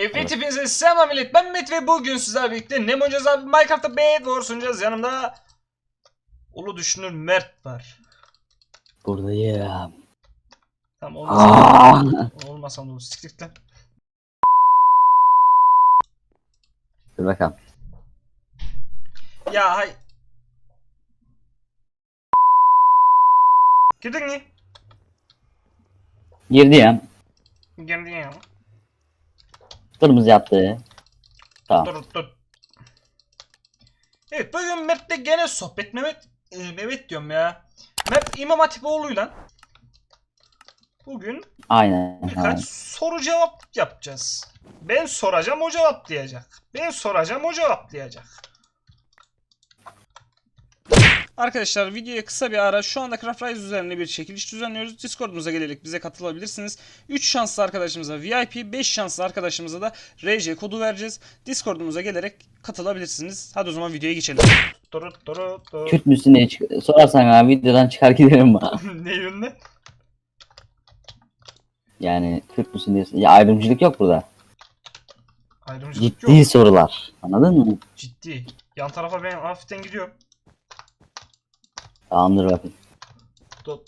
Evet hepinize selam millet ben Mehmet ve bugün sizlerle birlikte ne oynayacağız abi Minecraft'ta Bad Wars oynayacağız yanımda Ulu düşünür Mert var Buradayım. Tamam olmasam Aa! olmasam da olur siktir lan Dur bakalım. Ya hay Girdin mi? Girdi ya. Girdin ya Kırmızı yaptı. Tamam. Dur dur Evet bugün Mert'le gene sohbet Mehmet e, Mehmet diyorum ya Mert İmam Hatipoğlu'yla Bugün Aynen. Birkaç aynen. soru cevap yapacağız. Ben soracağım o cevaplayacak. Ben soracağım o cevaplayacak. Arkadaşlar videoya kısa bir ara şu anda Craft Rise üzerine bir çekiliş düzenliyoruz. Discord'umuza gelerek bize katılabilirsiniz. 3 şanslı arkadaşımıza VIP, 5 şanslı arkadaşımıza da RJ kodu vereceğiz. Discord'umuza gelerek katılabilirsiniz. Hadi o zaman videoya geçelim. Kürt müsün diye çık- sorarsan abi videodan çıkar giderim bana. ne yönde? Yani Kürt müsün diye. Ya ayrımcılık yok burada. Ayrımcılık Ciddi yok. sorular. Anladın mı? Ciddi. Yan tarafa ben hafiften gidiyorum. Tamamdır bakayım. Du,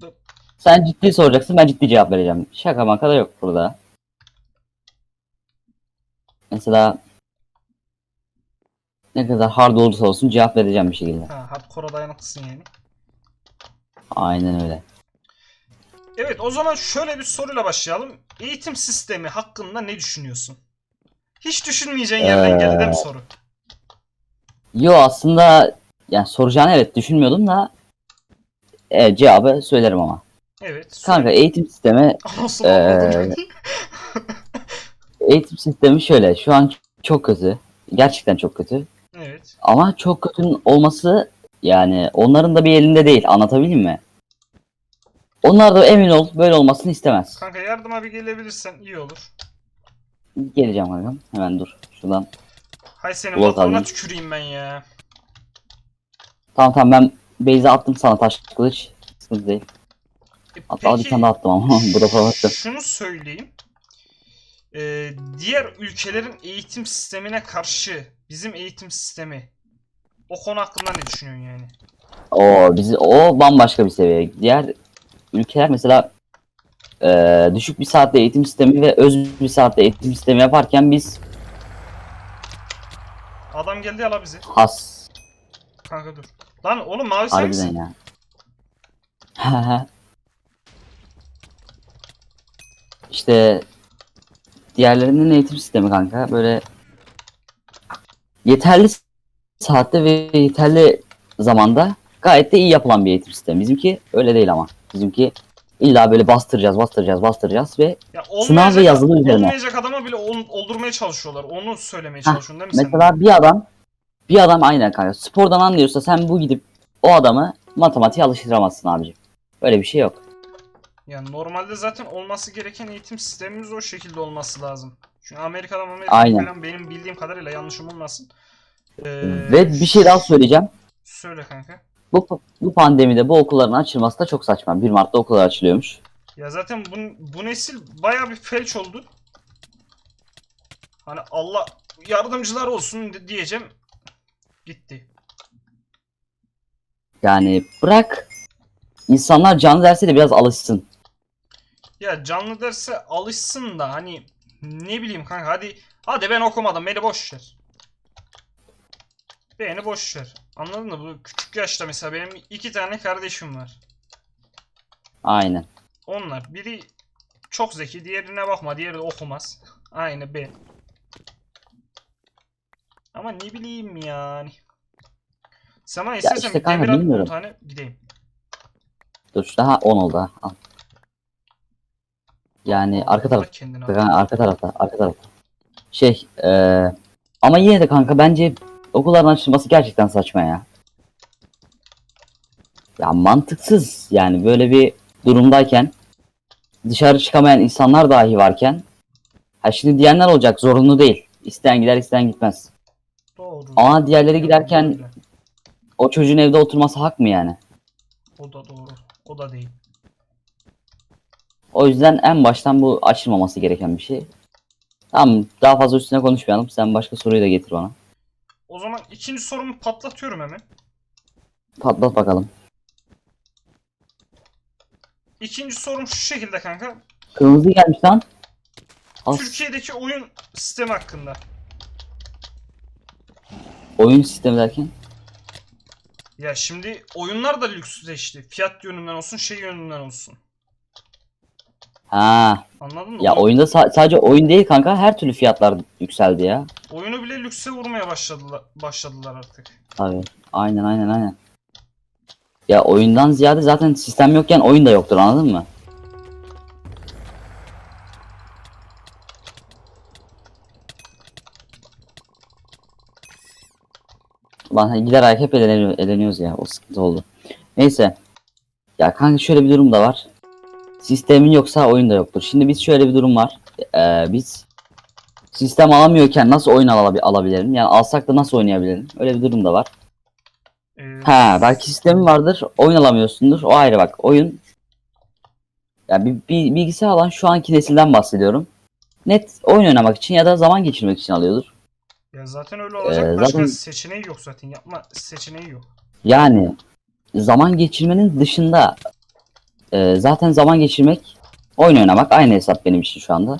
du. Sen ciddi soracaksın ben ciddi cevap vereceğim. Şaka maka da yok burada. Mesela ne kadar hard olursa olsun cevap vereceğim bir şekilde. Ha, hardcore'a dayanıklısın yani. Aynen öyle. Evet o zaman şöyle bir soruyla başlayalım. Eğitim sistemi hakkında ne düşünüyorsun? Hiç düşünmeyeceğin yerden Ee, geldi değil mi soru? Yo aslında yani soracağını evet düşünmüyordum da evet, cevabı söylerim ama. Evet. Kanka eğitim sistemi Nasıl anladın? eğitim sistemi şöyle şu an çok kötü. Gerçekten çok kötü. evet. Ama çok kötünün olması yani onların da bir elinde değil. Anlatabildim mi? Onlar da emin ol böyle olmasını istemez. Kanka yardıma bir gelebilirsen iyi olur. Geleceğim kankam. Hemen dur. Şuradan. Hay senin Ulan alayım. tüküreyim ben ya. Tamam tamam ben Beyza attım sana taş kılıç. Sıkıntı değil. E, Hatta bir tane daha attım ama bu da farklı. Şunu söyleyeyim. Ee, diğer ülkelerin eğitim sistemine karşı bizim eğitim sistemi o konu hakkında ne düşünüyorsun yani? O bizi o bambaşka bir seviye. Diğer ülkeler mesela eee, düşük bir saatte eğitim sistemi ve öz bir saatte eğitim sistemi yaparken biz Adam geldi ya la bizi. has Kanka dur. Lan oğlum mavi sen harbiden misin? ya. işte diğerlerinin eğitim sistemi kanka böyle yeterli saatte ve yeterli zamanda gayet de iyi yapılan bir eğitim sistemi. Bizimki öyle değil ama. Bizimki illa böyle bastıracağız, bastıracağız, bastıracağız ve Ya Sınav ve yazılı üzerine. Olmayacak adama bile ol- oldurmaya çalışıyorlar. Onu söylemeye Hah, çalışıyorsun değil mi sen? Mesela bir adam bir adam aynen kanka spordan anlıyorsa sen bu gidip o adamı matematiğe alıştıramazsın abicim. Böyle bir şey yok. Yani normalde zaten olması gereken eğitim sistemimiz o şekilde olması lazım. Çünkü Amerika'da Amerika'da Aynen. falan benim bildiğim kadarıyla yanlışım olmasın. Ee, Ve bir şey daha söyleyeceğim. Söyle kanka. Bu bu pandemide bu okulların açılması da çok saçma. 1 Mart'ta okullar açılıyormuş. Ya zaten bu, bu nesil baya bir felç oldu. Hani Allah yardımcılar olsun di- diyeceğim. Gitti. Yani bırak insanlar canlı derse de biraz alışsın. Ya canlı derse alışsın da hani ne bileyim kanka hadi hadi ben okumadım beni boş ver. Beni boş ver. Anladın mı? Bu küçük yaşta mesela benim iki tane kardeşim var. Aynen. Onlar biri çok zeki, diğerine bakma, diğeri de okumaz. Aynı ben. Ama ne bileyim yani. Sana istersen işte kanka demir at 10 bilmiyorum. tane gideyim. Dur daha 10 oldu ha. Al. Yani arka taraf al. arka tarafta, arka tarafta. Şey, eee ama yine de kanka bence okulların açılması gerçekten saçma ya. Ya mantıksız yani böyle bir durumdayken dışarı çıkamayan insanlar dahi varken ha şimdi diyenler olacak zorunlu değil. İsteyen gider isteyen gitmez. Doğru. Ama diğerleri giderken o çocuğun evde oturması hak mı yani? O da doğru. O da değil. O yüzden en baştan bu açılmaması gereken bir şey. Tamam daha fazla üstüne konuşmayalım. Sen başka soruyu da getir bana. O zaman ikinci sorumu patlatıyorum hemen. Patlat bakalım. İkinci sorum şu şekilde kanka. Kırmızı gelmiş lan. As, Türkiye'deki oyun sistemi hakkında. Oyun sistemi derken. Ya şimdi oyunlar da lüksleşti. Fiyat yönünden olsun, şey yönünden olsun. Ha, Anladın mı? ya Oyun- oyunda sa- sadece oyun değil kanka her türlü fiyatlar yükseldi ya. Oyunu bile lükse vurmaya başladılar, başladılar artık. Tabii. Aynen aynen aynen. Ya oyundan ziyade zaten sistem yokken oyun da yoktur anladın mı? Lan giderek hep eleniyor, eleniyoruz ya o sıkıntı oldu. Neyse. Ya kanka şöyle bir durum da var. Sistemin yoksa oyun da yoktur. Şimdi biz şöyle bir durum var. Ee, biz sistem alamıyorken nasıl oyun alabi- alabilirim? Yani alsak da nasıl oynayabilirim? Öyle bir durum da var. Ee, Ha belki sistemin vardır oyun alamıyorsundur o ayrı bak oyun ya bir, bir bilgisayar alan şu anki nesilden bahsediyorum. Net oyun oynamak için ya da zaman geçirmek için alıyordur. Ya zaten öyle olacak. Ee, Başka zaten- seçeneği yok zaten. Yapma seçeneği yok. Yani zaman geçirmenin dışında e, zaten zaman geçirmek oyun oynamak aynı hesap benim için şu anda.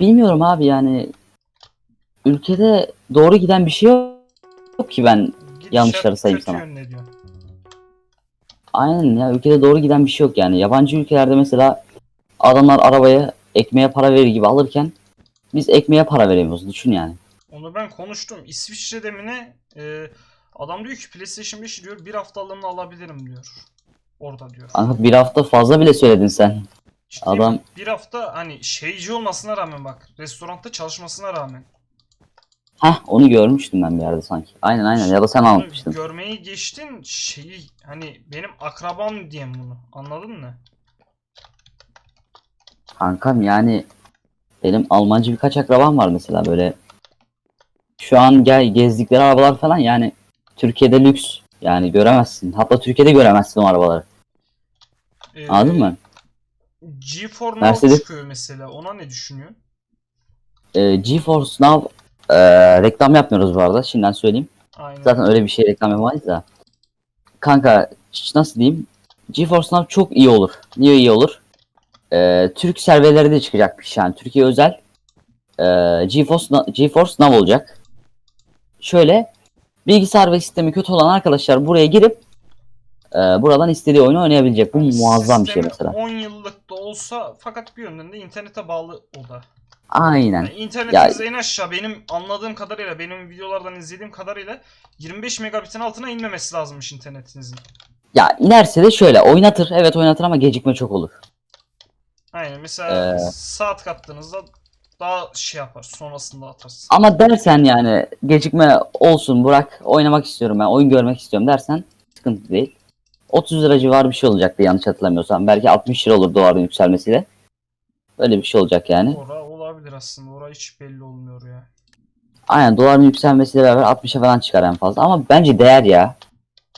Bilmiyorum abi yani ülkede doğru giden bir şey yok ki ben Gidişat Yanlışları sayayım sana. Aynen ya ülkede doğru giden bir şey yok yani. Yabancı ülkelerde mesela adamlar arabaya ekmeğe para verir gibi alırken biz ekmeğe para veremiyoruz düşün yani. Onu ben konuştum. İsviçre'de mi ne? Ee, adam diyor ki PlayStation 5 diyor bir haftalığını alabilirim diyor. Orada diyor. Kanka bir hafta fazla bile söyledin sen. Ciddiyim. adam- Bir hafta hani şeyci olmasına rağmen bak. Restoranda çalışmasına rağmen. Heh onu görmüştüm ben bir yerde sanki. Aynen aynen ya da sen Bunu anlatmıştın. Görmeyi geçtin şeyi hani benim akrabam diyeyim bunu. Anladın mı? Kankam yani benim Almancı birkaç akrabam var mesela böyle. Şu an gel gezdikleri arabalar falan yani Türkiye'de lüks. Yani göremezsin. Hatta Türkiye'de göremezsin o arabaları. Ee, Anladın mı? G4 Now Mercedes- çıkıyor mesela. Ona ne düşünüyorsun? Ee, GeForce Now e, reklam yapmıyoruz bu arada. Şimdiden söyleyeyim. Aynen. Zaten öyle bir şey reklam yapamayız da. Kanka nasıl diyeyim? GeForce Now çok iyi olur. Niye iyi olur? Ee, Türk serverleri de çıkacakmış yani. Türkiye özel. Ee, GeForce, GeForce Now olacak. Şöyle bilgisayar ve sistemi kötü olan arkadaşlar buraya girip e, buradan istediği oyunu oynayabilecek. Bu muazzam bir şey mesela. 10 yıllık da olsa fakat bir yönden de internete bağlı o da. Aynen. Yani internetiniz en aşağı benim anladığım kadarıyla benim videolardan izlediğim kadarıyla 25 megabitin altına inmemesi lazımmış internetinizin. Ya inerse de şöyle oynatır. Evet oynatır ama gecikme çok olur. Aynen mesela Ee, saat kattığınızda daha şey yapar sonrasında atarsın. Ama dersen yani gecikme olsun bırak oynamak istiyorum ben oyun görmek istiyorum dersen sıkıntı değil. 30 lira civarı bir şey olacaktı yanlış hatırlamıyorsam. Belki 60 lira olur doların yükselmesiyle. Öyle bir şey olacak yani. Ora olabilir aslında. Ora hiç belli olmuyor ya. Aynen doların yükselmesiyle beraber 60'a falan çıkar en fazla. Ama bence değer ya.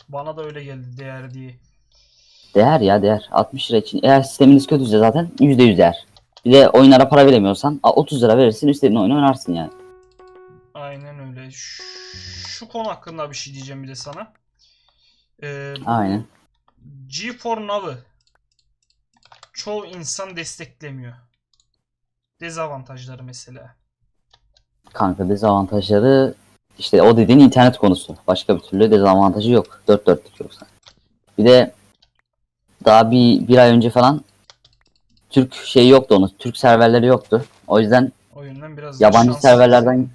Bana da öyle geldi değer diye. Değer ya değer. 60 lira için. Eğer sisteminiz kötüyse zaten %100 değer. Bir de oyunlara para veremiyorsan a, 30 lira verirsin istediğin oyunu oynarsın yani. Aynen öyle. Şu, şu konu hakkında bir şey diyeceğim bir de sana. Ee, Aynen. G4 Now'ı çoğu insan desteklemiyor. Dezavantajları mesela. Kanka dezavantajları işte o dediğin internet konusu. Başka bir türlü dezavantajı yok. Dört dörtlük yoksa. Bir de daha bir, bir ay önce falan Türk şey yoktu onun. Türk serverleri yoktu. O yüzden O yönden biraz yabancı şanssız. serverlerden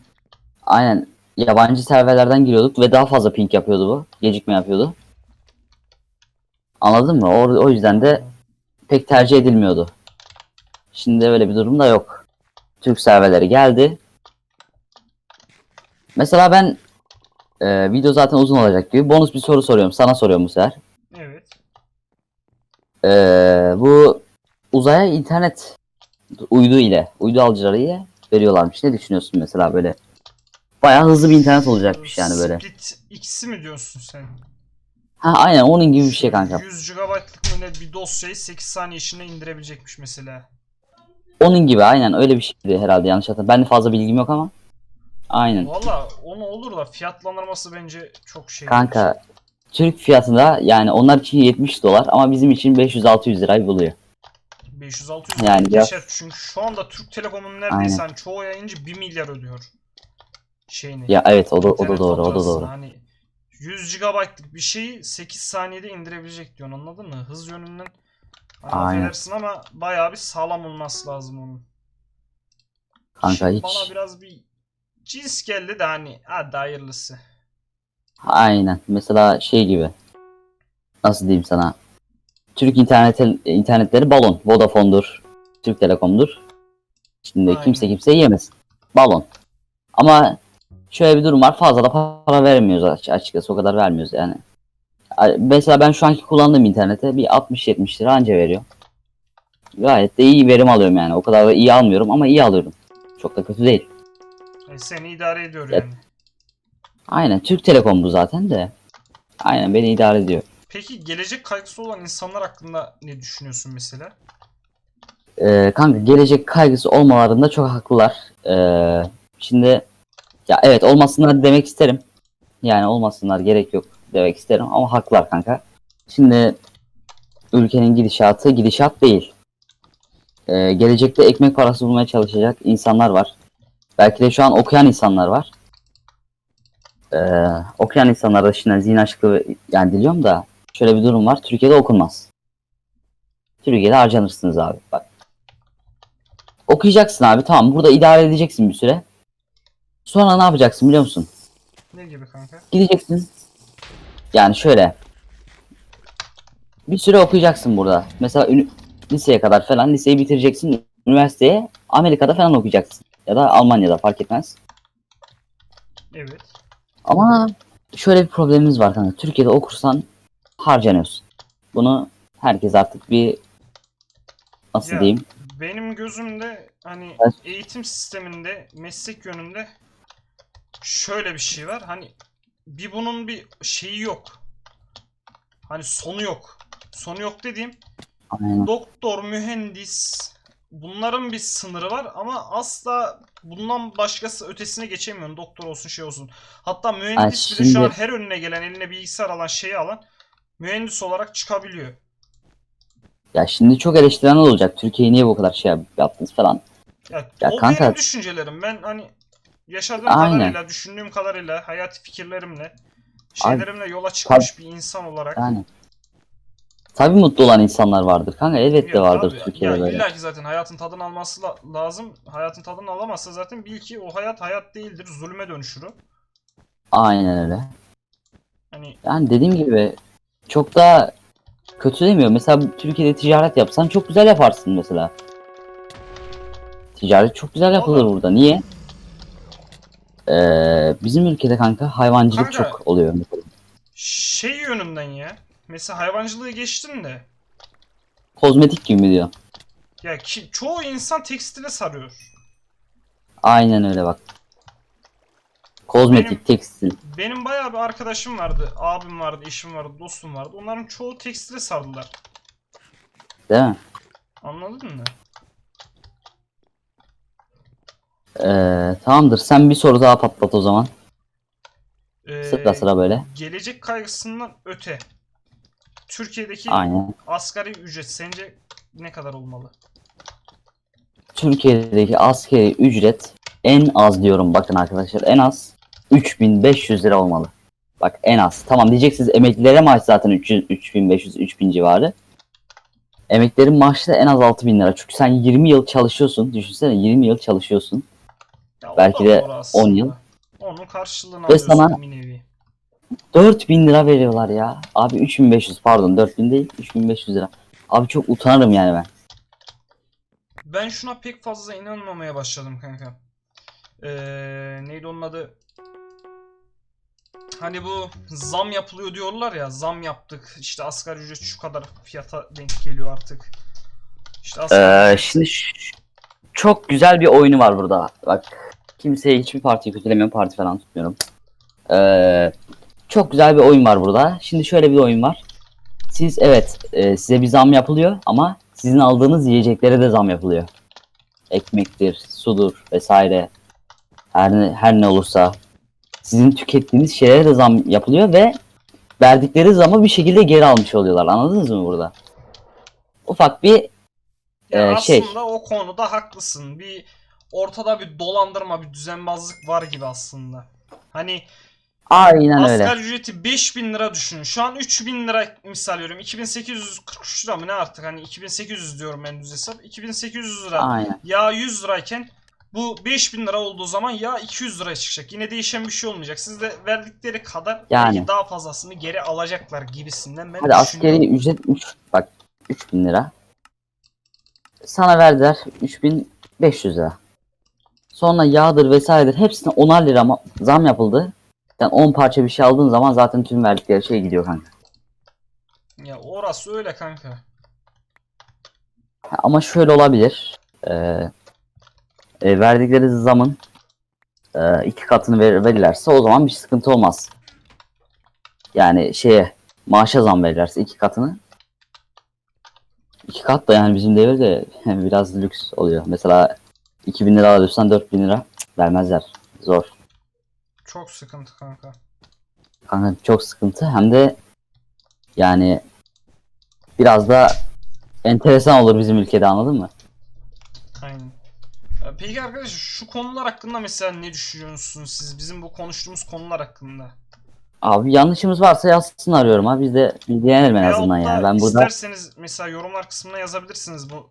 aynen yabancı serverlerden giriyorduk ve daha fazla ping yapıyordu bu. Gecikme yapıyordu. Anladın mı? O, o yüzden de pek tercih edilmiyordu. Şimdi öyle bir durum da yok. Türk serverleri geldi. Mesela ben e, video zaten uzun olacak gibi bonus bir soru soruyorum. Sana soruyorum bu sefer. Evet. E, bu uzaya internet uydu ile, uydu alıcıları ile veriyorlarmış. Ne düşünüyorsun mesela böyle? Bayağı hızlı bir internet olacakmış yani böyle. Split X'i mi diyorsun sen? Ha aynen onun gibi bir şey kanka. 100 GB'lık mı ne bir dosyayı 8 saniye içinde indirebilecekmiş mesela. Onun gibi aynen öyle bir şeydi herhalde yanlış hatırlamıyorum. Ben de fazla bilgim yok ama. Aynen. Valla onu olur da fiyatlandırması bence çok şey. Kanka Türk fiyatında yani onlar için 70 dolar ama bizim için 500-600 lirayı buluyor. 500-600 Yani yani biraz- geçer. Çünkü şu anda Türk Telekom'un neredeyse hani çoğu yayıncı 1 milyar ödüyor şeyini. Ya evet o da, o da doğru o da doğru. Hani 100 GB'lık bir şeyi 8 saniyede indirebilecek diyorsun anladın mı? Hız yönünden hani affedersin ama bayağı bir sağlam olması lazım onun. Kanka Şimdi hiç. Bana biraz bir cins geldi de hani hadi hayırlısı. Aynen. Mesela şey gibi. Nasıl diyeyim sana? Türk internet internetleri balon. Vodafone'dur. Türk Telekom'dur. Şimdi Aynen. kimse kimseyi yemesin. Balon. Ama şöyle bir durum var. Fazla da para vermiyoruz aç- açıkçası. O kadar vermiyoruz yani. Mesela ben şu anki kullandığım internete bir 60-70 lira anca veriyor. Gayet de iyi verim alıyorum yani. O kadar da iyi almıyorum ama iyi alıyorum. Çok da kötü değil. E, seni idare ediyor Evet. yani. Aynen. Türk Telekom bu zaten de. Aynen beni idare ediyor. Peki gelecek kaygısı olan insanlar hakkında ne düşünüyorsun mesela? Ee, kanka gelecek kaygısı olmalarında çok haklılar. Ee, şimdi ya evet olmasınlar demek isterim. Yani olmasınlar gerek yok demek isterim ama haklılar kanka. Şimdi ülkenin gidişatı gidişat değil. Ee, gelecekte ekmek parası bulmaya çalışacak insanlar var. Belki de şu an okuyan insanlar var. Ee, okuyan insanlar da şimdi zihin açıklığı yani diliyorum da şöyle bir durum var. Türkiye'de okunmaz. Türkiye'de harcanırsınız abi. Bak Okuyacaksın abi tamam burada idare edeceksin bir süre. Sonra ne yapacaksın biliyor musun? Ne gibi kanka? Gideceksin. Yani şöyle. Bir süre okuyacaksın burada. Mesela ünü- liseye kadar falan liseyi bitireceksin. Üniversiteye Amerika'da falan okuyacaksın. Ya da Almanya'da fark etmez. Evet. Ama şöyle bir problemimiz var kanka. Türkiye'de okursan harcanıyorsun. Bunu herkes artık bir nasıl Ya, diyeyim? Benim gözümde hani Evet. eğitim sisteminde meslek yönünde şöyle bir şey var. Hani bir bunun bir şeyi yok. Hani sonu yok. Sonu yok dediğim Aynen. doktor, mühendis bunların bir sınırı var ama asla bundan başkası ötesine geçemiyorsun. Doktor olsun şey olsun. Hatta mühendis bile şu şimdi- an her önüne gelen eline bilgisayar alan şeyi alan mühendis olarak çıkabiliyor. Ya şimdi çok eleştiren olacak. Türkiye'yi niye bu kadar şey yap- yaptınız falan. Ya, Ya o kanka- benim düşüncelerim. Ben hani yaşadığım Aynen. kadarıyla, düşündüğüm kadarıyla, hayat fikirlerimle, şeylerimle yola çıkmış bir insan olarak. Yani. Tabii mutlu olan insanlar vardır kanka. Elbette Ya vardır tabii, Türkiye'de ya böyle. illa ki zaten hayatın tadını alması la- lazım. Hayatın tadını alamazsa zaten bil ki o hayat hayat değildir. Zulme dönüşür o. Aynen öyle. Hani Yani dediğim gibi çok da kötü demiyor. Mesela Türkiye'de ticaret yapsan çok güzel yaparsın mesela. Ticaret çok güzel yapılır Vallahi. burada. Niye? Ee, bizim ülkede kanka hayvancılık Kanka- çok oluyor. şey yönünden ya. Mesela hayvancılığı geçtin de. Kozmetik gibi mi diyor? Ya ki çoğu insan tekstile sarıyor. Aynen öyle bak. Kozmetik, Benim- tekstil. Benim bayağı bir arkadaşım vardı. Abim vardı, eşim vardı, dostum vardı. Onların çoğu tekstile sardılar. Değil mi? Anladın mı? Ee, tamamdır. Sen bir soru daha patlat o zaman. Ee, Sıra sıra böyle. Gelecek kaygısından öte. Türkiye'deki Aynen. asgari ücret sence ne kadar olmalı? Türkiye'deki askeri ücret en az diyorum bakın arkadaşlar en az 3500 lira olmalı. Bak en az. Tamam diyeceksiniz emeklilere maaş zaten 300, 3500 3000 civarı. Emeklerin maaşı da en az 6000 lira. Çünkü sen 20 yıl çalışıyorsun. Düşünsene 20 yıl çalışıyorsun. Ya Belki de doğru aslında. 10 yıl. Onun karşılığını Ve sana-. 4000 lira veriyorlar ya. Abi 3500 pardon 4000 değil 3500 lira. Abi çok utanırım yani ben. Ben şuna pek fazla inanmamaya başladım kanka. Ee, neydi onun adı? Hani bu zam yapılıyor diyorlar ya zam yaptık işte asgari ücret şu kadar fiyata denk geliyor artık. İşte asgari Ee, şimdi çok güzel bir oyunu var burada. Bak kimseye hiçbir partiyi kötülemiyorum. Parti falan tutmuyorum. Ee, çok güzel bir oyun var burada. Şimdi şöyle bir oyun var. Siz evet e, size bir zam yapılıyor ama sizin aldığınız yiyeceklere de zam yapılıyor. Ekmektir, sudur vesaire. Her ne, her ne olursa sizin tükettiğiniz şeylere de zam yapılıyor ve verdikleri zamı bir şekilde geri almış oluyorlar. Anladınız mı burada? Ufak bir Ya Ee, şey. aslında o konuda haklısın. Bir ortada bir dolandırma, bir düzenbazlık var gibi aslında. Hani aynen öyle. asgari ücreti 5000 lira düşünün. Şu an 3000 lira misal veriyorum. 2843 lira mı ne artık? Hani 2800 diyorum ben düz hesap. 2800 lira. Aynen. Ya 100 lirayken bu 5000 lira olduğu zaman ya 200 liraya çıkacak. Yine değişen bir şey olmayacak. Siz de verdikleri kadar Yani. daha fazlasını geri alacaklar gibisinden ben Hadi askeri ücret 3 bak 3000 lira. Sana verdiler 3500 lira. Sonra yağdır vesairedir hepsine 10'ar lira zam yapıldı. Sen 10 parça bir şey aldığın zaman zaten tüm verdikleri şey gidiyor kanka. Ya orası öyle kanka. Ama şöyle olabilir. Ee, e, verdikleri zamın e, iki katını ver, verirlerse o zaman bir sıkıntı olmaz. Yani şeye maaşa zam verirlerse iki katını. İki kat da yani bizim devirde biraz lüks oluyor. Mesela 2000 lira alıyorsan 4000 lira vermezler. Zor. Çok sıkıntı kanka. Kanka çok sıkıntı. Hem de yani biraz da enteresan olur bizim ülkede anladın mı? Aynen. Peki arkadaşlar şu konular hakkında mesela ne düşünüyorsunuz siz? Bizim bu konuştuğumuz konular hakkında. Abi yanlışımız varsa yazsın arıyorum ha. Biz de bilgilenelim en Veyahut azından da yani. Ben burada isterseniz mesela yorumlar kısmına yazabilirsiniz bu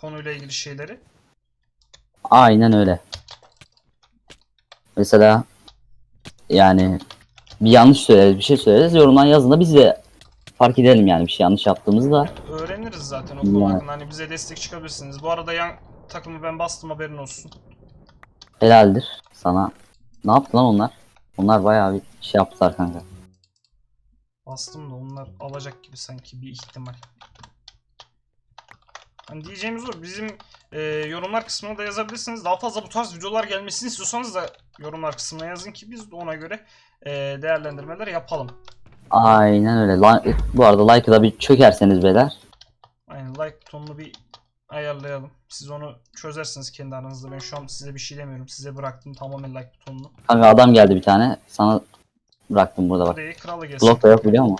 konuyla ilgili şeyleri. aynen öyle. Mesela yani bir yanlış söyleriz, bir şey söyleriz. Yorumdan yazın da biz de fark edelim yani bir şey yanlış yaptığımızda. Öğreniriz zaten o konu Yani. hakkında. Hani bize destek çıkabilirsiniz. Bu arada yan takımı ben bastım haberin olsun. Helaldir sana. Ne yaptı lan onlar? Onlar bayağı bir şey yaptılar kanka. Bastım da onlar alacak gibi sanki bir ihtimal. Hani diyeceğimiz o. Bizim e, yorumlar kısmına da yazabilirsiniz. Daha fazla bu tarz videolar gelmesini istiyorsanız da yorumlar kısmına yazın ki biz de ona göre e, değerlendirmeler yapalım. Aynen öyle. La- bu arada like'ı da bir çökerseniz beyler. Aynen like butonunu bir ayarlayalım. Siz onu çözersiniz kendi aranızda. Ben şu an size bir şey demiyorum. Size bıraktım tamamen like butonunu. Kanka adam geldi bir tane. Sana bıraktım burada bak. Hadi kralı gelsin. Blok da yok biliyor musun?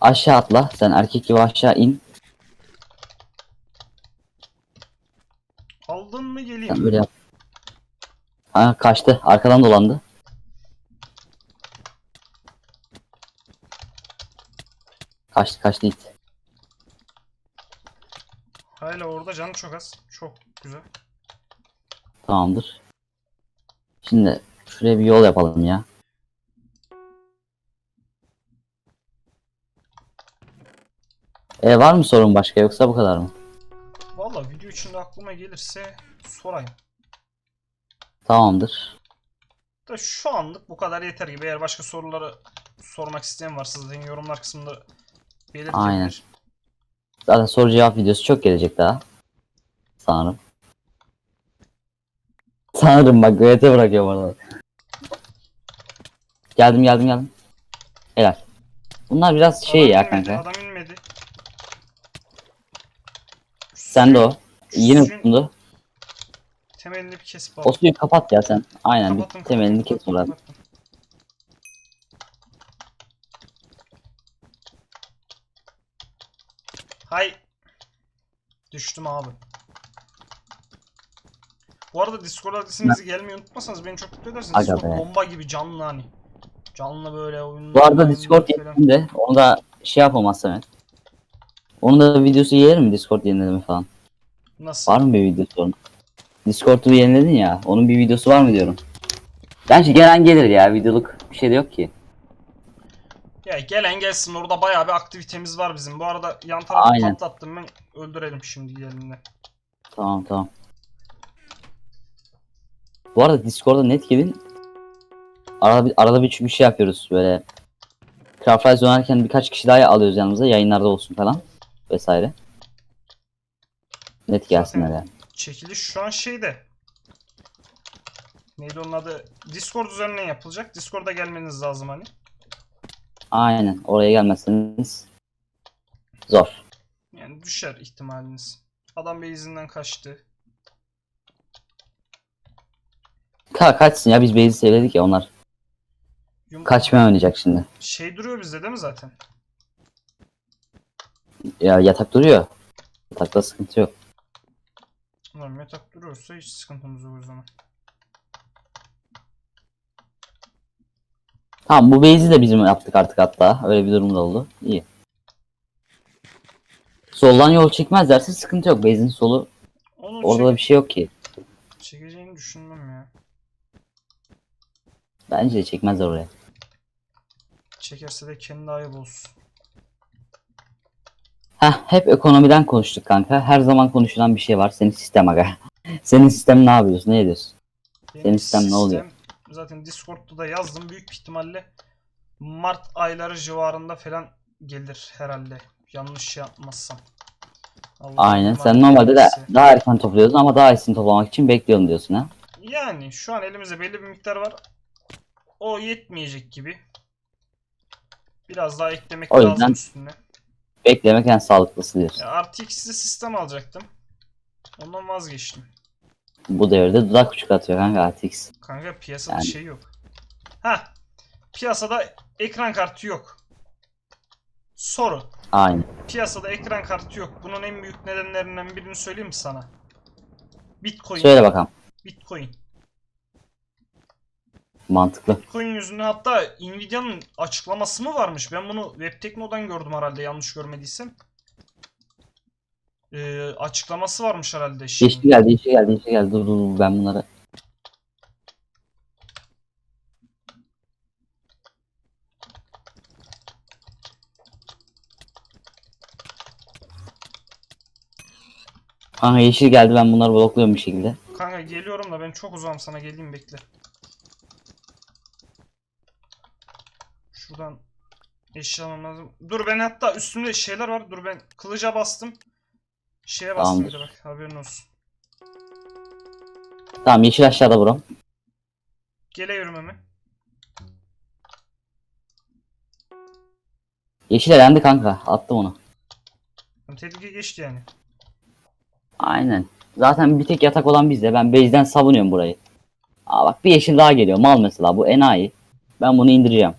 Aşağı atla. Sen erkek gibi aşağı in. Aldın mı Sen geleyim. böyle yap. Ha, kaçtı. Arkadan dolandı. Kaçtı kaçtı it. Hala orada canı çok az. Çok güzel. Tamamdır. Şimdi şuraya bir yol yapalım ya. E var mı sorun başka yoksa bu kadar mı? Valla video içinde aklıma gelirse sorayım. Tamamdır. Da şu anlık bu kadar yeter gibi. Eğer başka soruları sormak isteyen varsa zaten yorumlar kısmında belirtebilir. Aynen. Zaten soru cevap videosu çok gelecek daha. Sanırım. Sanırım bak gayete bırakıyorum orada. Geldim geldim geldim. Helal. Bunlar biraz şey Adam ya kanka. Adam Sen de o. Yine Suyun tutundu. Temelini bir kesip O suyu kapat ya sen. Aynen bir Kapattım, temelini kapattım, kes kapattım. Hay. Düştüm abi. Bu arada Discord adresinizi gelmeyi unutmasanız beni çok mutlu edersiniz. Aga Discord be. bomba gibi canlı hani. Canlı böyle oyunlar. Bu arada oyunlar Discord falan. yerinde onu da şey yapamaz Samet. Onun da videosu gelir mi Discord yenileme falan? Nasıl? Var mı bir videosu onun? Discord'u yeniledin ya. Onun bir videosu var mı diyorum. Bence gelen gelir ya. Videoluk bir şey de yok ki. Ya gelen gelsin orada bayağı bir aktivitemiz var bizim. Bu arada yan tarafı Aynen. patlattım ben. Öldürelim şimdi gelini. Tamam tamam. Bu arada Discord'da net gelin. Arada bir, arada bir, bir şey yapıyoruz böyle. Craft oynarken birkaç kişi daha alıyoruz yanımıza. Yayınlarda olsun falan. Vesaire. Net gelsinler yani. Çekiliş şu an şeyde. neydi onun adı? Discord üzerinden yapılacak. Discord'a gelmeniz lazım hani. Aynen. Oraya gelmezseniz zor. Yani düşer ihtimaliniz. Adam base'inden kaçtı. Ka kaçsın ya biz base'i sevledik ya onlar. Yum- Kaçmaya oynayacak şimdi. Şey duruyor bizde değil mi zaten? Ya yatak duruyor. Yatakta sıkıntı yok. Ulan yatak duruyorsa hiç sıkıntımız yok o zaman. Tamam bu base'i de bizim yaptık artık hatta. Öyle bir durum da oldu. İyi. Soldan yol çekmezlerse sıkıntı yok. Base'in solu Onu orada da bir şey yok ki. çekeceğini düşünmem ya. Bence de çekmezler oraya. Çekerse de kendi ayıp olsun. Heh, hep ekonomiden konuştuk kanka. Her zaman konuşulan bir şey var. Senin sistem aga. Senin sistem ne yapıyorsun? Ne ediyorsun? Benim Senin sistem ne oluyor? sistem- Zaten Discord'da da yazdım. Büyük ihtimalle Mart ayları civarında falan gelir herhalde. Yanlış yapmazsam. Allah'ım Aynen. Sen normalde de daha erken topluyordun ama daha iyisini toplamak için bekliyorum diyorsun ha. Yani şu an elimizde belli bir miktar var. O yetmeyecek gibi. Biraz daha eklemek O lazım yüzden- üstüne. Beklemek en sağlıklısı diyorsun. Ya RTX'li sistem alacaktım. Ondan vazgeçtim. Bu devirde dudak uçuk atıyor kanka RTX. Kanka piyasada Yani- şey yok. Ha, piyasada ekran kartı yok. Soru. Aynen. Piyasada ekran kartı yok. Bunun en büyük nedenlerinden birini söyleyeyim mi sana? Bitcoin. Söyle bakalım. Bitcoin. Mantıklı. Bitcoin yüzünden hatta Nvidia'nın açıklaması mı varmış? Ben bunu Webtekno'dan gördüm herhalde yanlış görmediysem. Ee, açıklaması varmış herhalde şimdi. Yeşil geldi, yeşil geldi, yeşil geldi. Dur dur dur ben bunları. Kanka yeşil geldi ben bunları blokluyorum bir şekilde. Kanka geliyorum da ben çok uzağım sana geleyim bekle. Şuradan eşya almam lazım. Dur ben hatta üstümde şeyler var. Dur ben kılıca bastım. Şeye bastım bir de bak haberin olsun. Tamam yeşil aşağıda buram. Geliyorum hemen. Yeşil elendi kanka. Attım onu. Tehlike geçti yani. Aynen. Zaten bir tek yatak olan bizde. Ben base'den savunuyorum burayı. Aa bak bir yeşil daha geliyor. Mal mesela bu enayi. Ben bunu indireceğim.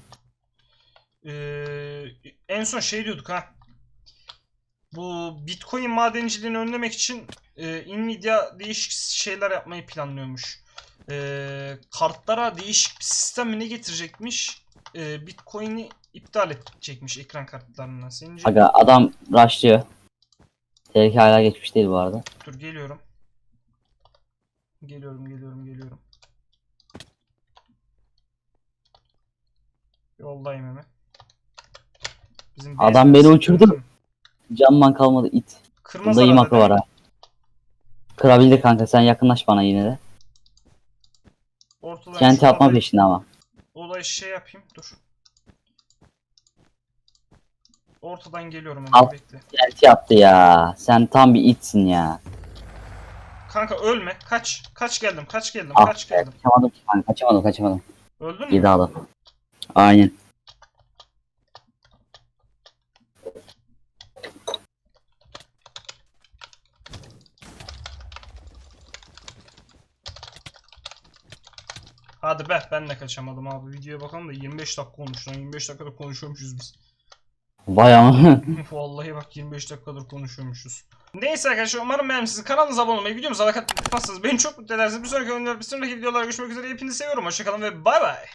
Ee, en son şey diyorduk ha. Bu Bitcoin madenciliğini önlemek için e, Nvidia değişik şeyler yapmayı planlıyormuş. E, kartlara değişik bir sistemini getirecekmiş. E, Bitcoin'i iptal edecekmiş ekran kartlarından. Sence? Aga adam rushlıyor. Tehlike hala geçmiş değil bu arada. Dur geliyorum. Geliyorum, geliyorum, geliyorum. Yoldayım hemen. Bizim Adam beni uçurdu. mü? Canman kalmadı it. Kırmaz Bunda iyi makro var ha. Kırabildi kanka sen yakınlaş bana yine de. Ortadan TNT şu atma olay- peşinde ama. Olayı şey yapayım. Dur. Ortadan geliyorum hemen Al. bekle. TNT attı ya. Sen tam bir itsin ya. Kanka ölme. Kaç. Kaç geldim. Kaç geldim. Ah Kaç geldim. kaçamadım ki kanka kaçamadım kaçamadım. Öldün mü? Adam. Aynen. Hadi be ben de kaçamadım abi. Videoya bakalım da 25 dakika olmuş lan. 25 dakikada konuşuyormuşuz biz. Vay ama. Vallahi bak 25 dakikadır konuşuyormuşuz. Neyse arkadaşlar umarım beğenmişsiniz. Kanalımıza abone olmayı, videomuza like atmayı unutmazsanız beni çok mutlu edersiniz. Bir sonraki bir sonraki videolarda görüşmek üzere. Hepinizi seviyorum. Hoşçakalın ve bay bay.